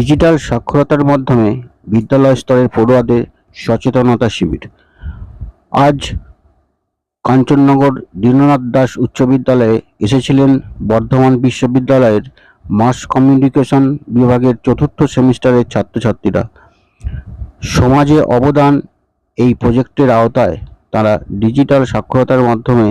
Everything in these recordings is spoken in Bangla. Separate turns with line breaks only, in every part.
ডিজিটাল সাক্ষরতার মাধ্যমে বিদ্যালয় স্তরের পড়ুয়াদের সচেতনতা শিবির। আজ কাঞ্চননগর দীননাথ দাস উচ্চ বিদ্যালয়ে এসেছিলেন বর্ধমান বিশ্ববিদ্যালয়ের মাস কমিউনিকেশন বিভাগের চতুর্থ সেমিস্টারের ছাত্রছাত্রীরা। সমাজে অবদান এই প্রজেক্টের আওতায় তারা ডিজিটাল সাক্ষরতার মাধ্যমে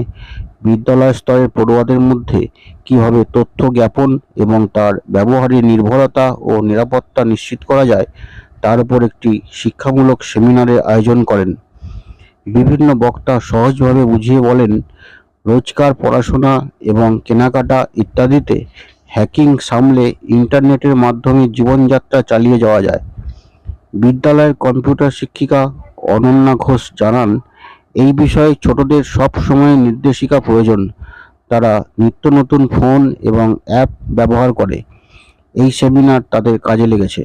বিদ্যালয় স্তরের পড়ুয়াদের মধ্যে কীভাবে তথ্য জ্ঞাপন এবং তার ব্যবহারে নির্ভরতা ও নিরাপত্তা নিশ্চিত করা যায়, তার উপর একটি শিক্ষামূলক সেমিনারের আয়োজন করেন। বিভিন্ন বক্তা সহজভাবে বুঝিয়ে বলেন, রোজকার পড়াশোনা এবং কেনাকাটা ইত্যাদিতে হ্যাকিং সামলে ইন্টারনেটের মাধ্যমে জীবনযাত্রা চালিয়ে যাওয়া যায়। বিদ্যালয়ের কম্পিউটার শিক্ষিকা অনন্যা ঘোষ জানান এই বিষয়ে ছোটদের সব সময় নির্দেশিকা প্রয়োজন। তারা নিত্য নতুন ফোন এবং অ্যাপ ব্যবহার করে। এই সেমিনার তাদের কাজে লেগেছে।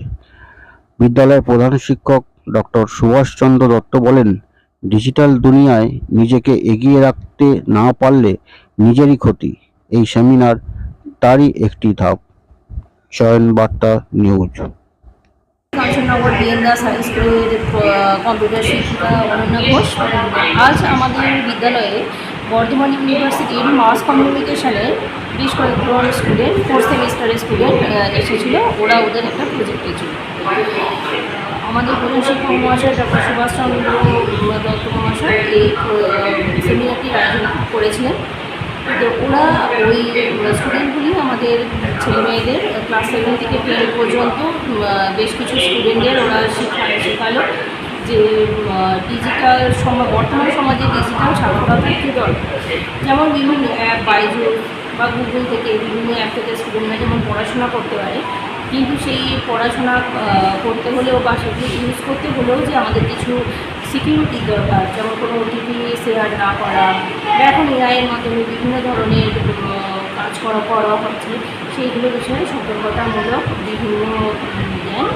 বিদ্যালয়ের প্রধান শিক্ষক ডক্টর সুভাষচন্দ্র দত্ত বলেন, ডিজিটাল দুনিয়ায় নিজেকে এগিয়ে রাখতে না পারলে নিজেরই ক্ষতি। এই সেমিনার তারই একটি ধাপ। Chayan Barta news.
Kanchannagar BN Das high স্কুলের কম্পিউটার শিক্ষিকা অনন্যা ঘোষ। আজ আমাদের বিদ্যালয়ে বর্ধমান ইউনিভার্সিটির মাস কমিউনিকেশনের বেশ কয়েকজন স্টুডেন্ট ফোর্থ সেমিস্টারের স্টুডেন্ট এসেছিল। ওরা ওদের একটা প্রজেক্টে ছিল আমাদের প্রধান শিক্ষক মহাশয় ডক্টর সুভাষচন্দ্র দত্ত মহাশয় এই সেমিনারটি আয়োজন করেছিলেন। তো ওরা ওই স্টুডেন্টগুলি আমাদের ছেলে মেয়েদের ক্লাস সেভেন থেকে টেন পর্যন্ত বেশ কিছু স্টুডেন্টদের ওরা শেখা শেখালো যে ডিজিটাল সময় বর্তমান সমাজে ডিজিটাল সাক্ষরতা কী দরকার যেমন বিভিন্ন অ্যাপ বাইজুস বা গুগল থেকে বিভিন্ন অ্যাপ থেকে স্টুডেন্টরা যেমন পড়াশোনা করতে পারে, কিন্তু সেই পড়াশোনা করতে হলেও বা সেগুলো ইউজ করতে হলেও যে আমাদের কিছু সিকিউরিটি দরকার, যেমন কোনো ওটিপি শেয়ার না করা বা এখন এআইয়ের মাধ্যমে বিভিন্ন ধরনের কাজ করা করা হচ্ছে। সেইগুলো বিষয়ে সতর্কতামূলক বিভিন্ন জ্ঞান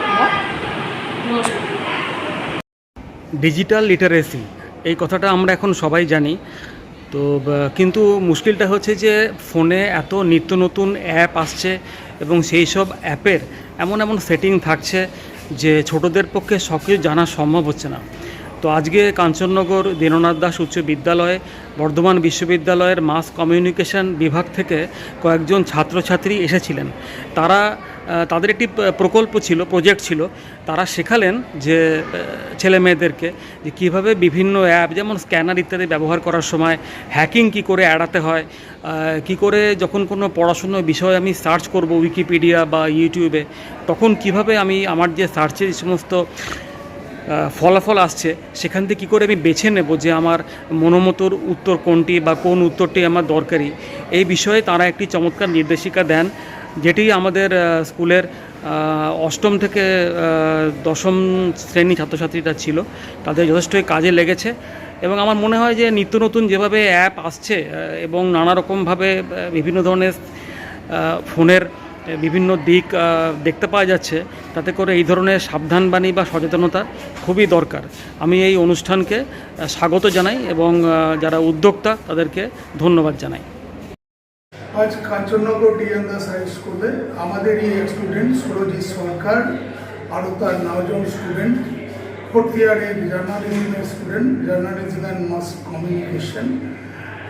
ডিজিটাল লিটারেসি এই কথাটা আমরা এখন সবাই জানি। তো কিন্তু মুশকিলটা হচ্ছে যে ফোনে এত নিত্য নতুন অ্যাপ আসছে এবং সেই সব অ্যাপের এমন এমন সেটিং থাকছে যে ছোটদের পক্ষে সব কিছু জানা সম্ভব হচ্ছে না। তো আজকে কাঞ্চননগর দীননাথ দাস উচ্চ বিদ্যালয়ে, বর্ধমান বিশ্ববিদ্যালয়ের মাস কমিউনিকেশন বিভাগ থেকে কয়েকজন ছাত্রছাত্রী এসেছিলেন। তারা তাদের একটি প্রকল্প ছিল, প্রজেক্ট ছিল। তারা শেখালেন যে ছেলে মেয়েদেরকে যে কীভাবে বিভিন্ন অ্যাপ, যেমন স্ক্যানার ইত্যাদি ব্যবহার করার সময় হ্যাকিং কি করে এড়াতে হয় কি করে যখন কোনো পড়াশুনোর বিষয় আমি সার্চ করব উইকিপিডিয়া বা ইউটিউবে, তখন কীভাবে আমি আমার যে সার্চের সমস্ত ফলাফল আসছে, সেখান থেকে কী করে আমি বেছে নেব যে আমার মনোমতোর উত্তর কোনটি বা কোন উত্তরটি আমার দরকারি? এই বিষয়ে তারা একটি চমৎকার নির্দেশিকা দেন, যেটি আমাদের স্কুলের অষ্টম থেকে দশম শ্রেণি ছাত্রছাত্রীরা ছিল, তাদের যথেষ্টই কাজে লেগেছে এবং আমার মনে হয় যে নিত্য নতুন যেভাবে অ্যাপ আসছে এবং নানা রকমভাবে বিভিন্ন ধরনের ফোনের বিভিন্ন দিক দেখতে পাওয়া যাচ্ছে। তাতে করে এই ধরনের সাবধানবাণী বা সচেতনতা খুবই দরকার। আমি এই অনুষ্ঠানকে স্বাগত জানাই এবং যারা উদ্যোক্তা, তাদেরকে ধন্যবাদ জানাই।
আজ কাঞ্চননগর ডিএন দাস হাই স্কুলে আমাদেরই এক স্টুডেন্ট সুরজিৎ সরকার আরও তার নজন স্টুডেন্ট ফোর্থ ইয়ারে জার্নালিজমের student journalism and mass communication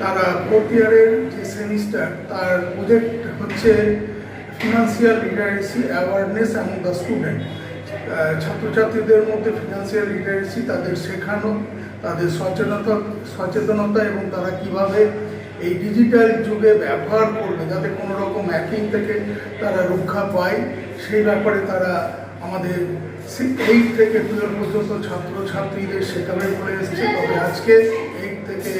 তারা ফোর্থ ইয়ারের যে সেমিস্টার তার প্রজেক্ট হচ্ছে financial literacy awareness among the student ছাত্রছাত্রীদের মধ্যে ফিনান্সিয়াল লিটারেসি তাদের শেখানো, তাদের সচেতনতা সচেতনতা এবং তারা কীভাবে এই ডিজিটাল যুগে ব্যবহার করবে যাতে কোনো রকম হ্যাকিং থেকে তারা রক্ষা পায়, সেই ব্যাপারে তারা আমাদের এইট থেকে টুয়েলভ পর্যন্ত ছাত্রছাত্রীদের শেখাবে বলে এসেছে। তবে আজকে এইট থেকে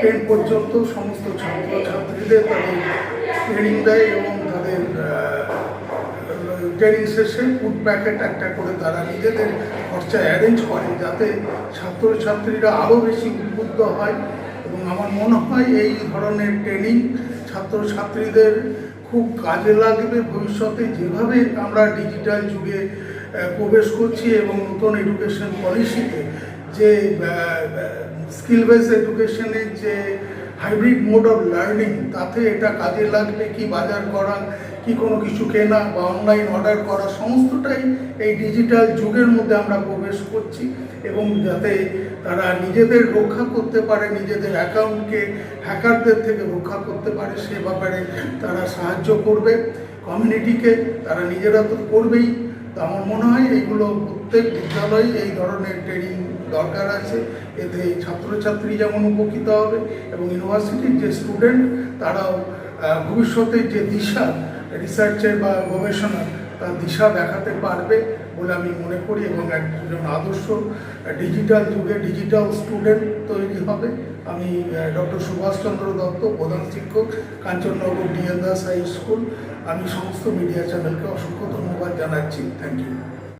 টেন পর্যন্ত সমস্ত ছাত্রছাত্রীদের তাদের ট্রেনিং দেয় এবং ট্রেনিং সেশন ফুড প্যাকেট একটা করে তারা নিজেদের খরচা অ্যারেঞ্জ করে যাতে ছাত্রছাত্রীরা আরও বেশি উদ্বুদ্ধ হয়। এবং আমার মনে হয় এই ধরনের ট্রেনিং ছাত্রছাত্রীদের খুব কাজে লাগবে ভবিষ্যতে। যেভাবে আমরা ডিজিটাল যুগে প্রবেশ করছি এবং নতুন এডুকেশন পলিসিতে যে স্কিল বেস এডুকেশনের যে হাইব্রিড মোড অফ লার্নিং তাতে এটা কাজে লাগবে কি বাজার করা কি কোনো কিছু কেনা বা অনলাইন অর্ডার করা, সমস্তটাই এই ডিজিটাল যুগের মধ্যে আমরা প্রবেশ করছি এবং যাতে তারা নিজেদের রক্ষা করতে পারে, নিজেদের অ্যাকাউন্টকে হ্যাকারদের থেকে রক্ষা করতে পারে, সে ব্যাপারে তারা সাহায্য করবে। কমিউনিটিকে তারা নিজেরা তো করবেই। তো আমার মনে হয় এইগুলো প্রত্যেক বিদ্যালয়ে এই ধরনের ট্রেনিং দরকার আছে। এতে ছাত্রছাত্রী যেমন উপকৃত হবে এবং ইউনিভার্সিটির যে স্টুডেন্ট তারাও আহ, ভবিষ্যতের যে দিশা রিসার্চের বা গবেষণার তার দিশা দেখাতে পারবে বলে আমি মনে করি এবং একজন আদর্শ ডিজিটাল যুগে ডিজিটাল স্টুডেন্ট তৈরি হবে। আমি ডক্টর সুভাষচন্দ্র দত্ত, প্রধান শিক্ষক, Kanchannagar DL Das high school. আমি সমস্ত মিডিয়া চ্যানেলকে অসংখ্য ধন্যবাদ জানাচ্ছি। Thank you